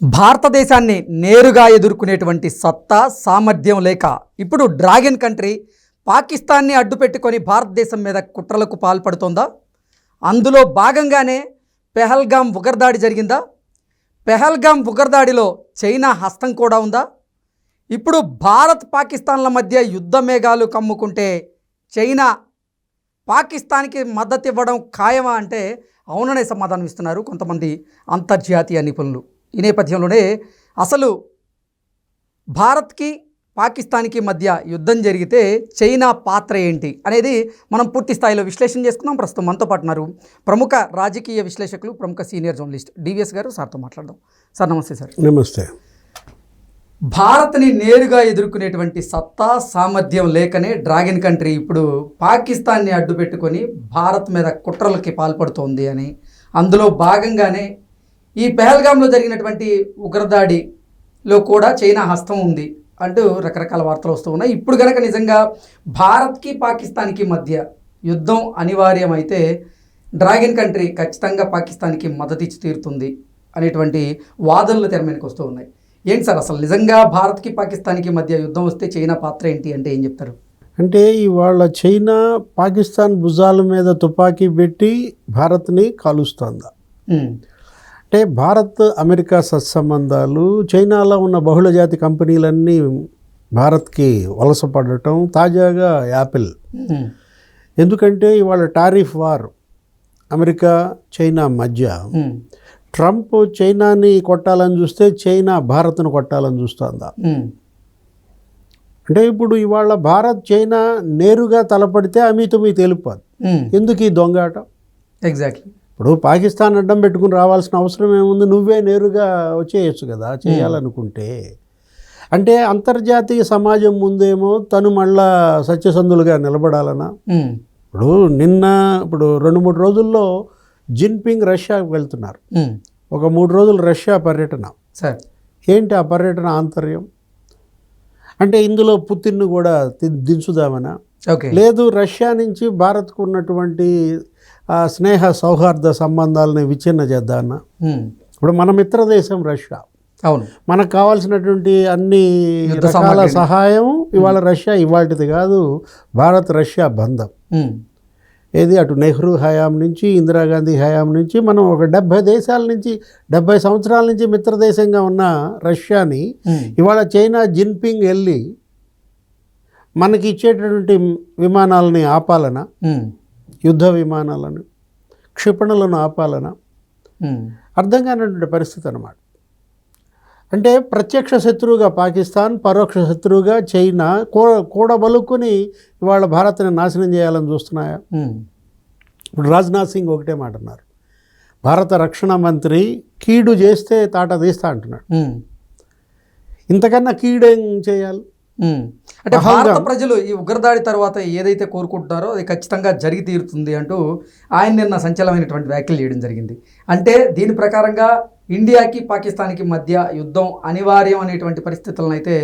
భారతదేశాన్ని నేరుగా ఎదుర్కొనేటువంటి సత్తా సామర్థ్యం లేక ఇప్పుడు డ్రాగన్ కంట్రీ పాకిస్తాన్ని అడ్డుపెట్టుకొని భారతదేశం మీద కుట్రలకు పాల్పడుతోందా? అందులో భాగంగానే పెహల్గాం ఉగ్రదాడి జరిగిందా? పెహల్గాం ఉగ్రదాడిలో చైనా హస్తం కూడా ఉందా? ఇప్పుడు భారత్ పాకిస్తాన్ల మధ్య యుద్ధ మేఘాలు కమ్ముకుంటే చైనా పాకిస్తాన్కి మద్దతు ఇవ్వడం ఖాయమా అంటే అవుననే సమాధానం ఇస్తున్నారు కొంతమంది అంతర్జాతీయ నిపుణులు. ఈ నేపథ్యంలోనే అసలు భారత్కి పాకిస్తాన్కి మధ్య యుద్ధం జరిగితే చైనా పాత్ర ఏంటి అనేది మనం పూర్తి స్థాయిలో విశ్లేషణ చేసుకుందాం. ప్రస్తుతం మనతో పాటు ఉన్నారు ప్రముఖ రాజకీయ విశ్లేషకులు ప్రముఖ సీనియర్ జర్నలిస్ట్ డివిఎస్ గారు. సార్తో మాట్లాడదాం. సార్ నమస్తే సార్. నమస్తే. భారత్ని నేరుగా ఎదుర్కొనేటువంటి సత్తా సామర్థ్యం లేకనే డ్రాగన్ కంట్రీ ఇప్పుడు పాకిస్తాన్ని అడ్డుపెట్టుకొని భారత్ మీద కుట్రలకి పాల్పడుతోంది అని అందులో భాగంగానే ఈ పెహల్గాంలో జరిగినటువంటి ఉగ్రదాడిలో కూడా చైనా హస్తం ఉంది అంటూ రకరకాల వార్తలు వస్తూ ఉన్నాయి. ఇప్పుడు గనక నిజంగా భారత్కి పాకిస్తాన్కి మధ్య యుద్ధం అనివార్యమైతే డ్రాగన్ కంట్రీ ఖచ్చితంగా పాకిస్తాన్కి మద్దతు ఇచ్చి తీరుతుంది అనేటువంటి వాదనలు తెర మీదకి వస్తూ ఉన్నాయి. ఏంటి సార్ అసలు నిజంగా భారత్కి పాకిస్తాన్కి మధ్య యుద్ధం వస్తే చైనా పాత్ర ఏంటి అంటే ఏం చెప్తారు? అంటే ఇవాళ చైనా పాకిస్తాన్ భుజాల మీద తుపాకీ పెట్టి భారత్ని కాలుస్తోందా. అంటే భారత్ అమెరికా సత్సంబంధాలు చైనాలో ఉన్న బహుళజాతి కంపెనీలన్నీ భారత్కి వలసపడటం తాజాగా యాపిల్. ఎందుకంటే ఇవాళ టారిఫ్ వార్ అమెరికా చైనా మధ్య. ట్రంప్ చైనాని కొట్టాలని చూస్తే చైనా భారత్ను కొట్టాలని చూస్తోందా? అంటే ఇప్పుడు ఇవాళ భారత్ చైనా నేరుగా తలపడితే అమితుమి తెలుపాలి ఉమ్, ఎందుకు ఈ దొంగాట? ఎగ్జాక్ట్లీ ఇప్పుడు పాకిస్తాన్ అడ్డం పెట్టుకుని రావాల్సిన అవసరం ఏముంది? నువ్వే నేరుగా వచ్చేయచ్చు కదా చేయాలనుకుంటే. అంటే అంతర్జాతీయ సమాజం ముందేమో తను మళ్ళా సత్యసంధులుగా నిలబడాలనా? ఇప్పుడు నిన్న ఇప్పుడు రెండు మూడు రోజుల్లో జిన్పింగ్ రష్యాకి వెళ్తున్నారు. ఒక మూడు రోజులు రష్యా పర్యటన. సార్. ఏంటి ఆ పర్యటన ఆంతర్యం? అంటే ఇందులో పుతిన్ను కూడా దించుదామనా? ఓకే. లేదు రష్యా నుంచి భారత్కు ఉన్నటువంటి స్నేహ సౌహార్ద సంబంధాలని విచ్ఛిన్న చేద్దామన్నా ఇప్పుడు మన మిత్ర దేశం రష్యా. అవును. మనకు కావాల్సినటువంటి అన్ని రకాల. సహాయం ఇవాళ రష్యా ఇవాటిది కాదు భారత్ రష్యా బంధం. ఏది? అటు నెహ్రూ హయాం నుంచి ఇందిరాగాంధీ హయాం నుంచి మనం ఒక డెబ్భై దేశాల నుంచి డెబ్భై సంవత్సరాల నుంచి మిత్రదేశంగా ఉన్న రష్యాని ఇవాళ చైనా జిన్పింగ్ వెళ్ళి మనకి ఇచ్చేటటువంటి విమానాలని ఆపాలనా? యుద్ధ విమానాలను క్షిపణులను ఆపాలనా అర్థం కానటువంటి పరిస్థితి అన్నమాట. అంటే ప్రత్యక్ష శత్రువుగా పాకిస్తాన్ పరోక్ష శత్రువుగా చైనా కూ కూడబలుక్కుని ఇవాళ భారత్ని నాశనం చేయాలని చూస్తున్నాయా? ఇప్పుడు రాజ్నాథ్ సింగ్ ఒకటే మాట అన్నారు. భారత రక్షణ మంత్రి కీడు చేస్తే తాట తీస్తా అంటున్నాడు. ఇంతకన్నా కీడేం చేయాలి. అంటే. భారత ప్రజలు ఈ ఉగ్రదాడి తర్వాత ఏదైతే కోరుకుంటున్నారో అది ఖచ్చితంగా జరిగి తీరుతుంది అంటూ ఆయన నిన్న సంచలనమైనటువంటి వ్యాఖ్యలు చేయడం జరిగింది. అంటే దీని ప్రకారంగా ఇండియాకి పాకిస్తాన్కి మధ్య యుద్ధం అనివార్యం అనేటువంటి పరిస్థితులను అయితే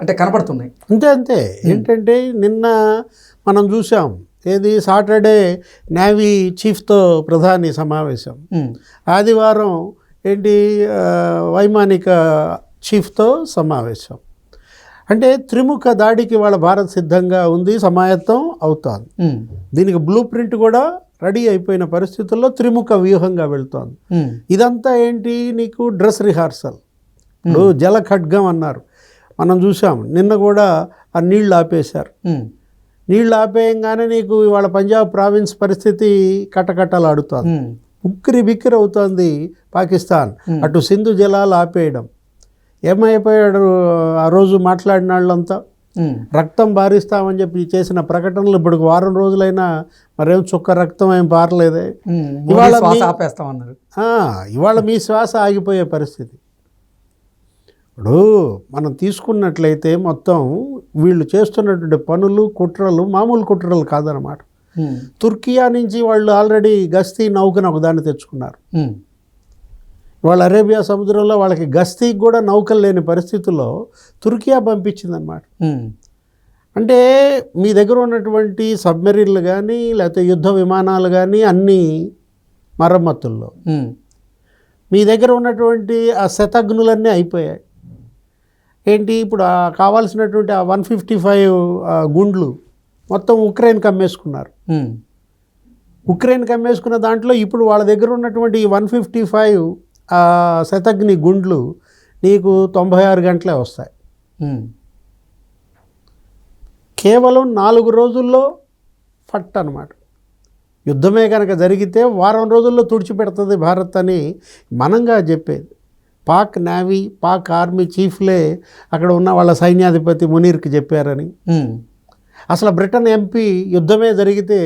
అంటే కనపడుతున్నాయి. అంతే అంతే. ఏంటంటే నిన్న మనం చూసాం ఏది సాటర్డే నేవీ చీఫ్తో ప్రధాని సమావేశం. ఆదివారం ఏంటి వైమానిక చీఫ్తో సమావేశం. అంటే త్రిముఖ దాడికి వాళ్ళ భారత్ సిద్ధంగా ఉంది సమాయత్తం అవుతోంది. దీనికి బ్లూ ప్రింట్ కూడా రెడీ అయిపోయిన పరిస్థితుల్లో త్రిముఖ వ్యూహంగా వెళ్తోంది. ఇదంతా ఏంటి? నీకు డ్రెస్ రిహార్సల్ ఇప్పుడు జల ఖడ్గం అన్నారు. మనం చూసాం నిన్న కూడా ఆ నీళ్ళు ఆపేశారు. నీళ్ళు ఆపేయంగానే నీకు ఇవాళ పంజాబ్ ప్రావిన్స్ పరిస్థితి కటకటలాడుతోంది. ఉక్కిరి బిక్కిరి అవుతోంది పాకిస్తాన్. అటు సింధు జలాలు ఆపేయడం ఏమైపోయాడు? ఆ రోజు మాట్లాడిన వాళ్ళంతా రక్తం బారిస్తామని చెప్పి చేసిన ప్రకటనలు ఇప్పుడు వారం రోజులైనా మరేం చుక్క రక్తం ఏం పారలేదే. ఇవాళ ఆపేస్తామన్నారు. ఇవాళ మీ శ్వాస ఆగిపోయే పరిస్థితి. ఇప్పుడు మనం తీసుకున్నట్లయితే మొత్తం వీళ్ళు చేస్తున్నటువంటి పనులు కుట్రలు మామూలు కుట్రలు కాదనమాట తుర్కియా నుంచి వాళ్ళు ఆల్రెడీ గస్తీ నౌకను ఒకదాన్ని తెచ్చుకున్నారు. వాళ్ళ అరేబియా సముద్రంలో వాళ్ళకి గస్తీకి కూడా నౌకలు లేని పరిస్థితుల్లో తుర్కియా పంపించిందనమాట ఉమ్, అంటే మీ దగ్గర ఉన్నటువంటి సబ్మెరీన్లు కానీ లేకపోతే యుద్ధ విమానాలు కానీ అన్నీ మరమ్మతుల్లో. మీ దగ్గర ఉన్నటువంటి ఆ శతఘ్నులన్నీ అయిపోయాయి. ఏంటి? ఇప్పుడు ఆ కావాల్సినటువంటి ఆ వన్ ఫిఫ్టీ ఫైవ్ గుండ్లు మొత్తం ఉక్రెయిన్కి అమ్మేసుకున్నారు ఉమ్, ఉక్రెయిన్కి అమ్మేసుకున్న దాంట్లో ఇప్పుడు వాళ్ళ దగ్గర ఉన్నటువంటి ఈ వన్ ఫిఫ్టీ ఫైవ్ శతగ్ని గుండ్లు నీకు తొంభై ఆరు గంటలే వస్తాయి. కేవలం నాలుగు రోజుల్లో ఫట్ అనమాట యుద్ధమే కనుక జరిగితే వారం రోజుల్లో తుడిచిపెడుతుంది భారత్ అని మనంగా చెప్పేది. పాక్ నేవీ పాక్ ఆర్మీ చీఫ్లే అక్కడ ఉన్న వాళ్ళ సైన్యాధిపతి మునీర్కి చెప్పారని. అసలు బ్రిటన్ ఎంపీ యుద్ధమే జరిగితే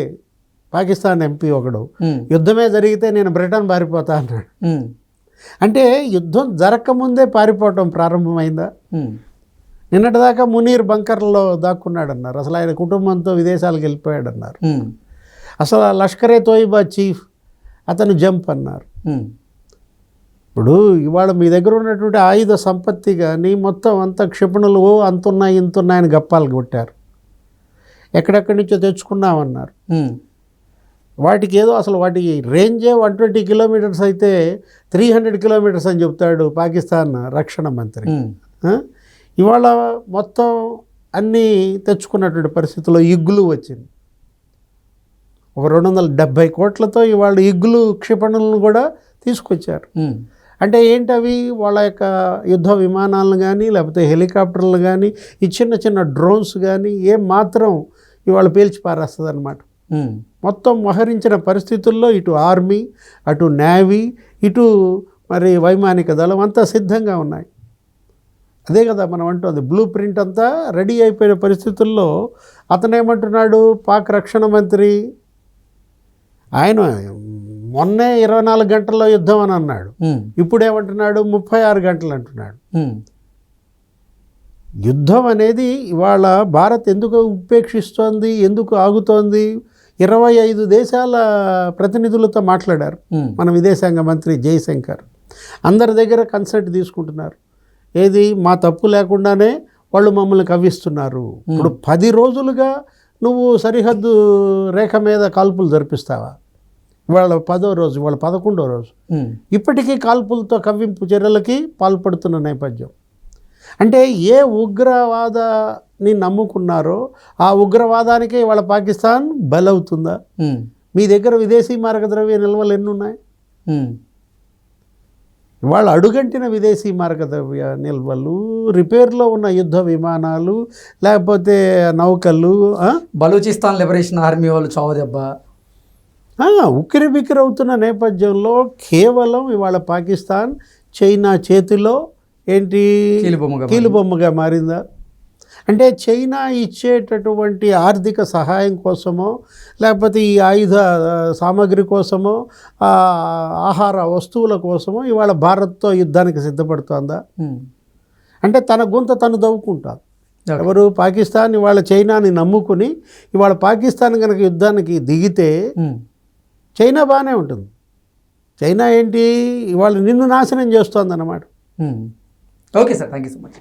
పాకిస్తాన్ ఎంపీ ఒకడు. యుద్ధమే జరిగితే నేను బ్రిటన్ పారిపోతా అన్నాడు. అంటే యుద్ధం జరగకముందే పారిపోవటం ప్రారంభమైందా? నిన్నటిదాకా మునీర్ బంకర్లో దాక్కున్నాడన్నారు. అసలు ఆయన కుటుంబంతో విదేశాలకు వెళ్ళిపోయాడన్నారు. ఉమ్, అసలు ఆ లష్కరే తోయిబా చీఫ్ అతను జంప్ అన్నారు. ఇప్పుడు ఇవాళ మీ దగ్గర ఉన్నటువంటి ఆయుధ సంపత్తి కానీ మొత్తం అంత క్షిపణులు ఓ అంతున్నాయి ఇంతున్నాయని గప్పాలు కొట్టారు. ఎక్కడెక్కడి నుంచో తెచ్చుకున్నామన్నారు. వాటికి ఏదో అసలు వాటి రేంజే వన్ ట్వంటీ కిలోమీటర్స్ అయితే త్రీ హండ్రెడ్ కిలోమీటర్స్ అని చెప్తాడు పాకిస్తాన్ రక్షణ మంత్రి. ఆ? ఇవాళ మొత్తం అన్నీ తెచ్చుకున్నటువంటి పరిస్థితిలో ఇగ్గులు వచ్చింది. ఒక రెండు వందల డెబ్భై కోట్లతో ఇవాళ ఇగ్గులు క్షిపణులను కూడా తీసుకొచ్చారు. ఉమ్, అంటే ఏంటి అవి? వాళ్ళ యొక్క యుద్ధ విమానాలను కానీ లేకపోతే హెలికాప్టర్లు కానీ ఈ చిన్న చిన్న డ్రోన్స్ కానీ ఏం మాత్రం ఇవాళ పేల్చి పారేస్తుంది అనమాట మొత్తం మోహరించిన పరిస్థితుల్లో ఇటు ఆర్మీ అటు నేవీ ఇటు మరి వైమానిక దళం అంతా సిద్ధంగా ఉన్నాయి. అదే కదా మనం అంటుంది బ్లూ ప్రింట్ అంతా రెడీ అయిపోయిన పరిస్థితుల్లో అతనేమంటున్నాడు పాక్ రక్షణ మంత్రి? ఆయన మొన్నే ఇరవై నాలుగు గంటల్లో యుద్ధం అని అన్నాడు. ఉమ్, ఇప్పుడు ఏమంటున్నాడు ముప్పై ఆరు గంటలు అంటున్నాడు. ఉమ్, యుద్ధం అనేది ఇవాళ భారత్ ఎందుకు ఉపేక్షిస్తోంది ఎందుకు ఆగుతోంది? ఇరవై ఐదు దేశాల ప్రతినిధులతో మాట్లాడారు. ఉమ్, మన విదేశాంగ మంత్రి జయశంకర్. అందరి దగ్గర కన్సల్ట్ తీసుకుంటున్నారు. ఏది? మా తప్పు లేకుండానే వాళ్ళు మమ్మల్ని కవ్విస్తున్నారు. ఇప్పుడు పది రోజులుగా నువ్వు సరిహద్దు రేఖ మీద కాల్పులు జరిపిస్తావా? ఇవాళ పదో రోజు ఇవాళ పదకొండో రోజు. ఉమ్, ఇప్పటికీ కాల్పులతో కవ్వింపు చర్యలకి పాల్పడుతున్న నేపథ్యం. అంటే ఏ ఉగ్రవాదాన్ని నమ్ముకున్నారో ఆ ఉగ్రవాదానికే ఇవాళ పాకిస్తాన్ బలవుతుందా? మీ దగ్గర విదేశీ మార్గద్రవ్య నిల్వలు ఎన్ని ఉన్నాయి ఇవాళ అడుగంటిన విదేశీ మార్గద్రవ్య నిల్వలు రిపేర్లో ఉన్న యుద్ధ విమానాలు లేకపోతే నౌకలు? బలూచిస్తాన్ లిబరేషన్ ఆర్మీ వాళ్ళు చావు దెబ్బ. ఆ, ఉక్కిరి బిక్కిరి అవుతున్న నేపథ్యంలో కేవలం ఇవాళ పాకిస్తాన్ చైనా చేతిలో ఏంటి? కీలుబొమ్మగా మారిందా? అంటే చైనా ఇచ్చేటటువంటి ఆర్థిక సహాయం కోసమో లేకపోతే ఈ ఆయుధ సామాగ్రి కోసమో ఆహార వస్తువుల కోసమో ఇవాళ భారత్తో యుద్ధానికి సిద్ధపడుతోందా? అంటే తన గుంత తను దవ్వుకుంటారు. ఎవరు పాకిస్తాన్ ఇవాళ చైనాని నమ్ముకుని ఇవాళ పాకిస్తాన్ కనుక యుద్ధానికి దిగితే చైనా బాగానే ఉంటుంది. చైనా ఏంటి? ఇవాళ నిన్ను నాశనం చేస్తోంది అన్నమాట ఉమ్. Okay sir. Thank you so much.